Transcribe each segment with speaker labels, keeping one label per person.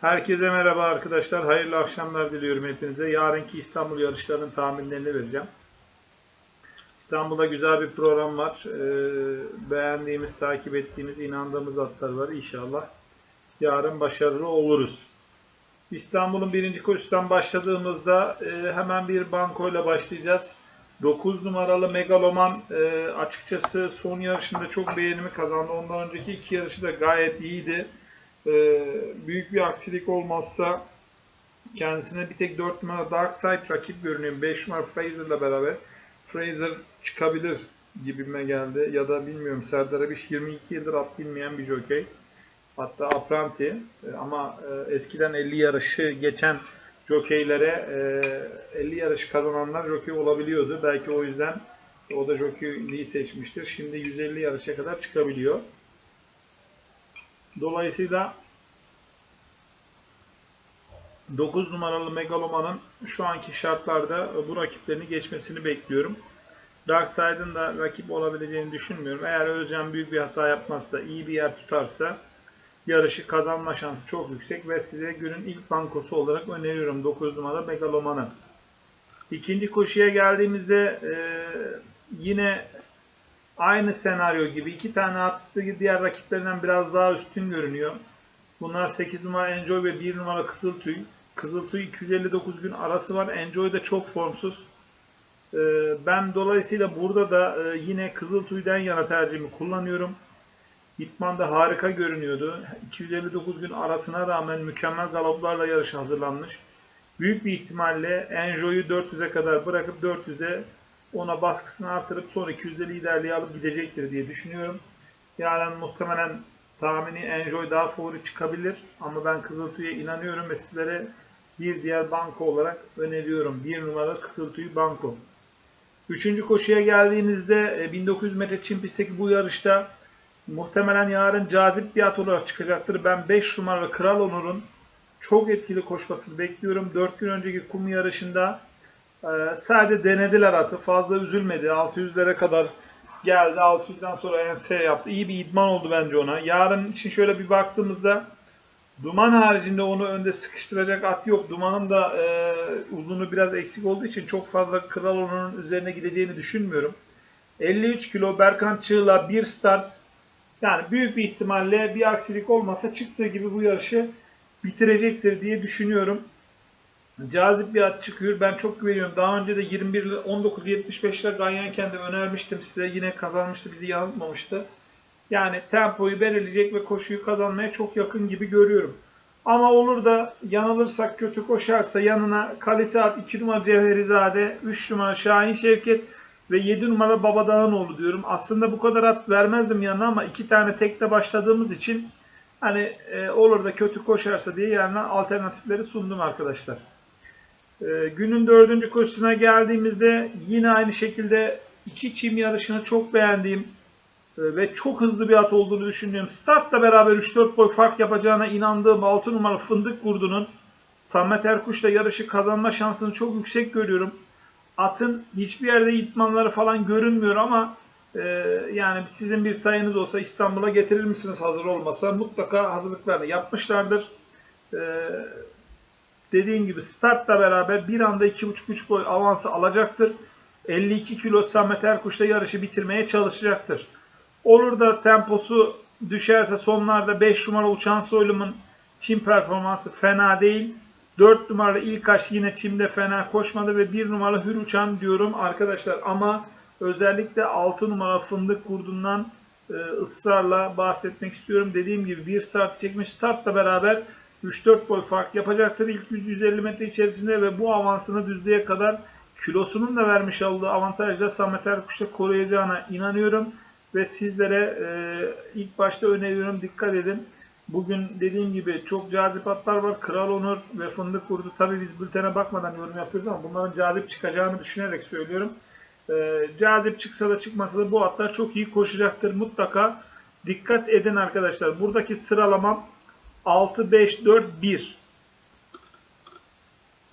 Speaker 1: Herkese merhaba arkadaşlar. Hayırlı akşamlar diliyorum hepinize. Yarınki İstanbul yarışlarının tahminlerini vereceğim. İstanbul'da güzel bir program var. Ee, beğendiğimiz, takip ettiğimiz, inandığımız atlar var. İnşallah yarın başarılı oluruz. İstanbul'un birinci koşusundan başladığımızda e, hemen bir bankoyla başlayacağız. 9 numaralı Megaloman e, açıkçası son yarışında çok beğenimi kazandı. Ondan önceki iki yarışı da gayet iyiydi. E, büyük bir aksilik olmazsa kendisine bir tek 4 numara Dark Side rakip görünüyor. 5 numara Fraser'la beraber. Fraser çıkabilir gibime geldi. Ya da bilmiyorum Serdar Abiş 22 yıldır at bilmeyen bir jockey. Hatta apranti E, ama e, eskiden 50 yarışı geçen jokeylere e, 50 yarış kazananlar jokey olabiliyordu. Belki o yüzden o da jokeyliği seçmiştir. Şimdi 150 yarışa kadar çıkabiliyor. Dolayısıyla 9 numaralı Megaloman'ın şu anki şartlarda bu rakiplerini geçmesini bekliyorum. Darkside'ın da rakip olabileceğini düşünmüyorum. Eğer Özcan büyük bir hata yapmazsa, iyi bir yer tutarsa yarışı kazanma şansı çok yüksek ve size günün ilk bankosu olarak öneriyorum 9 numara Megaloman'ı. İkinci koşuya geldiğimizde e, yine aynı senaryo gibi iki tane attığı diğer rakiplerinden biraz daha üstün görünüyor. Bunlar 8 numara Enjoy ve 1 numara Kızıltüy. Kızıltüy 259 gün arası var. Enjoy da çok formsuz. E, ben dolayısıyla burada da e, yine Kızıltüy'den yana tercihimi kullanıyorum. İtman da harika görünüyordu. 259 gün arasına rağmen mükemmel galoplarla yarışa hazırlanmış. Büyük bir ihtimalle Enjoy'u 400'e kadar bırakıp 400'e ona baskısını artırıp sonra 200'de liderliği alıp gidecektir diye düşünüyorum. Yani muhtemelen tahmini Enjoy daha favori çıkabilir ama ben Kızıltüy'e inanıyorum ve sizlere bir diğer banko olarak öneriyorum. Bir numara Kızıltüy banko. Üçüncü koşuya geldiğinizde 1900 e, metre çim pistteki bu yarışta muhtemelen yarın cazip bir at olarak çıkacaktır. Ben 5 numaralı Kral Onur'un çok etkili koşmasını bekliyorum. 4 gün önceki kum yarışında e, sadece denediler atı. Fazla üzülmedi. 600'lere kadar geldi. 600'den sonra ense yaptı. İyi bir idman oldu bence ona. Yarın için şöyle bir baktığımızda Duman haricinde onu önde sıkıştıracak at yok. Duman'ın da e, uzunluğu biraz eksik olduğu için çok fazla Kral Onur'un üzerine gideceğini düşünmüyorum. 53 kilo Berkan Çığ'la bir start yani büyük bir ihtimalle bir aksilik olmasa çıktığı gibi bu yarışı bitirecektir diye düşünüyorum. Cazip bir at çıkıyor. Ben çok güveniyorum. Daha önce de 21 19.75'ler Ganyanken de önermiştim size. Yine kazanmıştı. Bizi yanıltmamıştı. Yani tempoyu belirleyecek ve koşuyu kazanmaya çok yakın gibi görüyorum. Ama olur da yanılırsak kötü koşarsa yanına kalite at 2 numara Cevherizade, 3 numara Şahin Şevket ve 7 numara Babadağınoğlu diyorum. Aslında bu kadar at vermezdim yanına ama iki tane tekte başladığımız için hani e, olur da kötü koşarsa diye yanına alternatifleri sundum arkadaşlar. E, günün dördüncü koşusuna geldiğimizde yine aynı şekilde iki çim yarışını çok beğendiğim e, ve çok hızlı bir at olduğunu düşünüyorum. Startla beraber 3-4 boy fark yapacağına inandığım 6 numara Fındık Kurdu'nun Samet Erkuş'la yarışı kazanma şansını çok yüksek görüyorum atın hiçbir yerde itmanları falan görünmüyor ama e, yani sizin bir tayınız olsa İstanbul'a getirir misiniz hazır olmasa mutlaka hazırlıklarını yapmışlardır. E, dediğim gibi startla beraber bir anda 2,5-3 boy avansı alacaktır. 52 kilo Samet Erkuş'ta yarışı bitirmeye çalışacaktır. Olur da temposu düşerse sonlarda 5 numara uçan soylumun çim performansı fena değil. 4 numaralı İlkaş yine çimde fena koşmadı ve 1 numaralı Hür Uçan diyorum arkadaşlar. Ama özellikle 6 numara Fındık Kurdu'ndan e, ısrarla bahsetmek istiyorum. Dediğim gibi bir start çekmiş. Startla beraber 3-4 boy fark yapacaktır ilk 150 metre içerisinde ve bu avansını düzlüğe kadar kilosunun da vermiş olduğu avantajla Samet Erkuş'ta koruyacağına inanıyorum. Ve sizlere e, ilk başta öneriyorum dikkat edin. Bugün dediğim gibi çok cazip atlar var. Kral Onur ve Fındık Kurdu. Tabii biz bültene bakmadan yorum yapıyoruz ama bunların cazip çıkacağını düşünerek söylüyorum. Ee, cazip çıksa da çıkmasa da bu atlar çok iyi koşacaktır. Mutlaka dikkat edin arkadaşlar. Buradaki sıralamam 6, 5, 4, 1.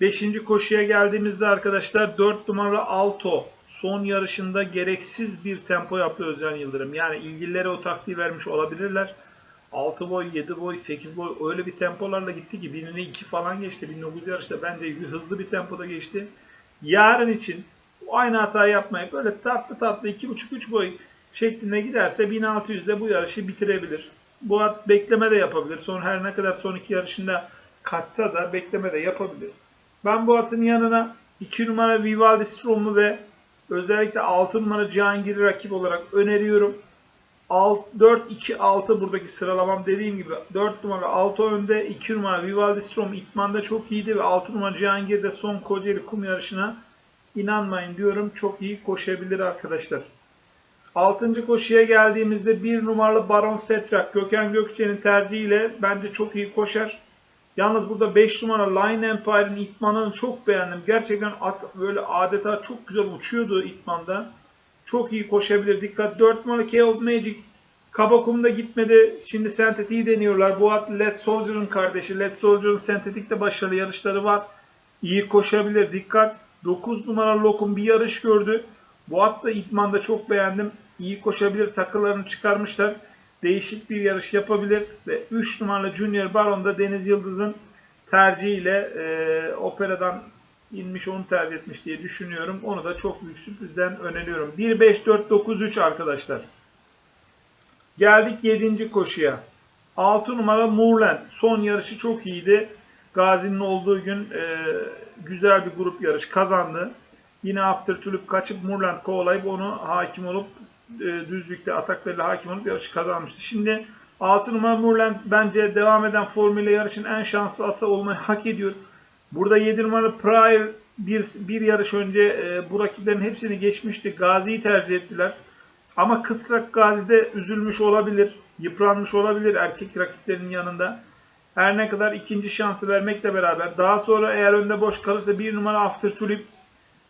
Speaker 1: Beşinci koşuya geldiğimizde arkadaşlar 4 numaralı Alto son yarışında gereksiz bir tempo yaptı Özcan Yıldırım. Yani ilgililere o taktiği vermiş olabilirler. 6 boy, 7 boy, 8 boy öyle bir tempolarla gitti ki birini 2 falan geçti. 1900 yarışta bence hızlı bir tempoda geçti. Yarın için aynı hatayı yapmayıp böyle tatlı tatlı 2.5-3 boy şeklinde giderse 1600'de bu yarışı bitirebilir. Bu at bekleme de yapabilir. Son her ne kadar son iki yarışında kaçsa da bekleme de yapabilir. Ben bu atın yanına 2 numara Vivaldi Strom'u ve özellikle 6 numara Cihangir'i rakip olarak öneriyorum. 4-2-6 buradaki sıralamam dediğim gibi 4 numara 6 önde 2 numara Vivaldi Strom İtman'da çok iyiydi ve 6 numara Cihangir de son Kocaeli kum yarışına inanmayın diyorum çok iyi koşabilir arkadaşlar. 6. koşuya geldiğimizde 1 numaralı Baron Setrak Gökhan Gökçe'nin tercihiyle bence çok iyi koşar. Yalnız burada 5 numara Line Empire'in itmanını çok beğendim. Gerçekten at böyle adeta çok güzel uçuyordu itmanda. Çok iyi koşabilir. Dikkat 4 numara Chaos Magic Kabakum'da gitmedi. Şimdi sentetiği deniyorlar. Bu at Led Soldier'ın kardeşi. Led Soldier'ın sentetikte başarılı yarışları var. İyi koşabilir. Dikkat 9 numara Lokum bir yarış gördü. Bu at da idmanda çok beğendim. İyi koşabilir. Takılarını çıkarmışlar. Değişik bir yarış yapabilir. Ve 3 numaralı Junior Baron'da Deniz Yıldız'ın tercihiyle e, operadan inmiş onu tercih etmiş diye düşünüyorum. Onu da çok büyük sürprizden öneriyorum. 1-5-4-9-3 arkadaşlar. Geldik 7. koşuya. 6 numara Moorland. Son yarışı çok iyiydi. Gazi'nin olduğu gün e, güzel bir grup yarış kazandı. Yine After Tulip kaçıp Moorland kovalayıp onu hakim olup e, düzlükte ataklarıyla hakim olup yarışı kazanmıştı. Şimdi 6 numara Moorland bence devam eden formüle yarışın en şanslı atı olmayı hak ediyor. Burada 7 numara Pryor bir, bir yarış önce e, bu rakiplerin hepsini geçmişti. Gazi'yi tercih ettiler. Ama Kısrak Gazi'de üzülmüş olabilir, yıpranmış olabilir erkek rakiplerinin yanında. Her ne kadar ikinci şansı vermekle beraber daha sonra eğer önde boş kalırsa bir numara After Tulip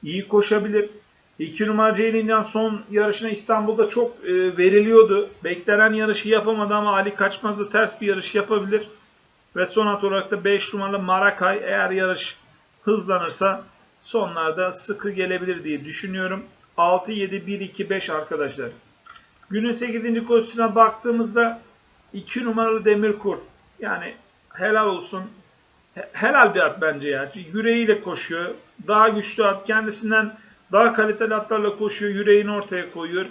Speaker 1: iyi koşabilir. 2 numara Ceylincan son yarışına İstanbul'da çok e, veriliyordu. Beklenen yarışı yapamadı ama Ali Kaçmaz da ters bir yarış yapabilir. Ve son at olarak da 5 numaralı Marakay eğer yarış hızlanırsa sonlarda sıkı gelebilir diye düşünüyorum. 6, 7, 1, 2, 5 arkadaşlar. Günün 8. koşusuna baktığımızda 2 numaralı Demirkurt. Yani helal olsun. He- Helal bir at bence ya. Yüreğiyle koşuyor. Daha güçlü at. Kendisinden daha kaliteli atlarla koşuyor. Yüreğini ortaya koyuyor.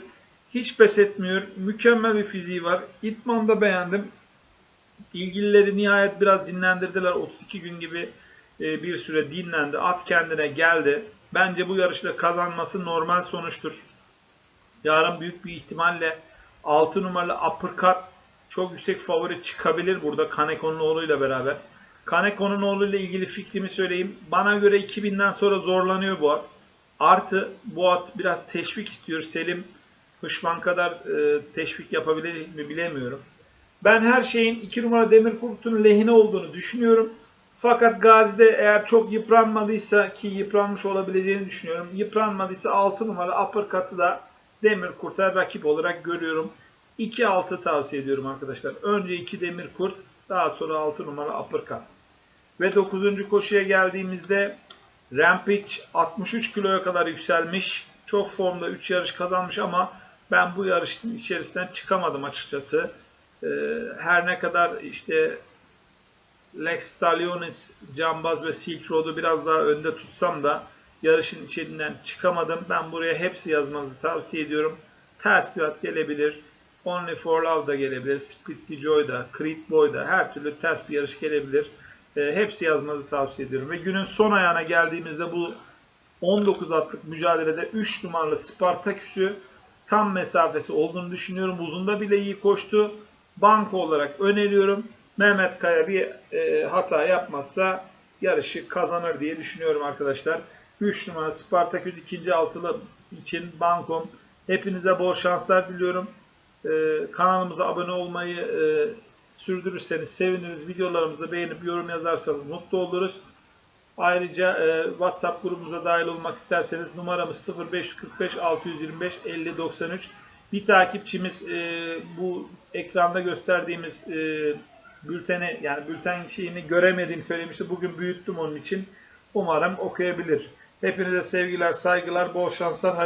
Speaker 1: Hiç pes etmiyor. Mükemmel bir fiziği var. İtman'da beğendim. İlgilileri nihayet biraz dinlendirdiler. 32 gün gibi e, bir süre dinlendi. At kendine geldi. Bence bu yarışta kazanması normal sonuçtur. Yarın büyük bir ihtimalle 6 numaralı Uppercut çok yüksek favori çıkabilir burada Kaneko'nun oğluyla beraber. Kaneko'nun oğluyla ilgili fikrimi söyleyeyim. Bana göre 2000'den sonra zorlanıyor bu at. Artı bu at biraz teşvik istiyor. Selim Hışman kadar e, teşvik yapabilecek mi bilemiyorum. Ben her şeyin 2 numara Demirkurt'un lehine olduğunu düşünüyorum. Fakat Gazi'de eğer çok yıpranmadıysa ki yıpranmış olabileceğini düşünüyorum. Yıpranmadıysa 6 numara uppercut'ı da Demirkurt'a rakip olarak görüyorum. 2-6 tavsiye ediyorum arkadaşlar. Önce 2 Demirkurt, daha sonra 6 numara uppercut. Ve 9. koşuya geldiğimizde Rampage 63 kiloya kadar yükselmiş. Çok formda 3 yarış kazanmış ama ben bu yarışın içerisinden çıkamadım açıkçası. Ee, her ne kadar işte Lex Stalionis, Cambaz ve Silk Road'u biraz daha önde tutsam da yarışın içinden çıkamadım. Ben buraya hepsi yazmanızı tavsiye ediyorum. Ters bir at gelebilir. Only for Love da gelebilir. Split Joy da, Creed Boy da her türlü ters bir yarış gelebilir. E, hepsi yazmanızı tavsiye ediyorum. Ve günün son ayağına geldiğimizde bu 19 atlık mücadelede 3 numaralı Spartaküs'ü tam mesafesi olduğunu düşünüyorum. Uzunda bile iyi koştu. Banko olarak öneriyorum. Mehmet Kaya bir e, hata yapmazsa yarışı kazanır diye düşünüyorum arkadaşlar. 3 numara Spartaküs ikinci altılı için bankom. Hepinize bol şanslar diliyorum. E, kanalımıza abone olmayı e, sürdürürseniz seviniriz. Videolarımızı beğenip yorum yazarsanız mutlu oluruz. Ayrıca e, WhatsApp grubumuza dahil olmak isterseniz numaramız 0545 625 50 93. Bir takipçimiz e, bu ekranda gösterdiğimiz e, bülteni yani bülten şeyini göremediğini söylemişti. Bugün büyüttüm onun için. Umarım okuyabilir. Hepinize sevgiler, saygılar, bol şanslar. hayırlı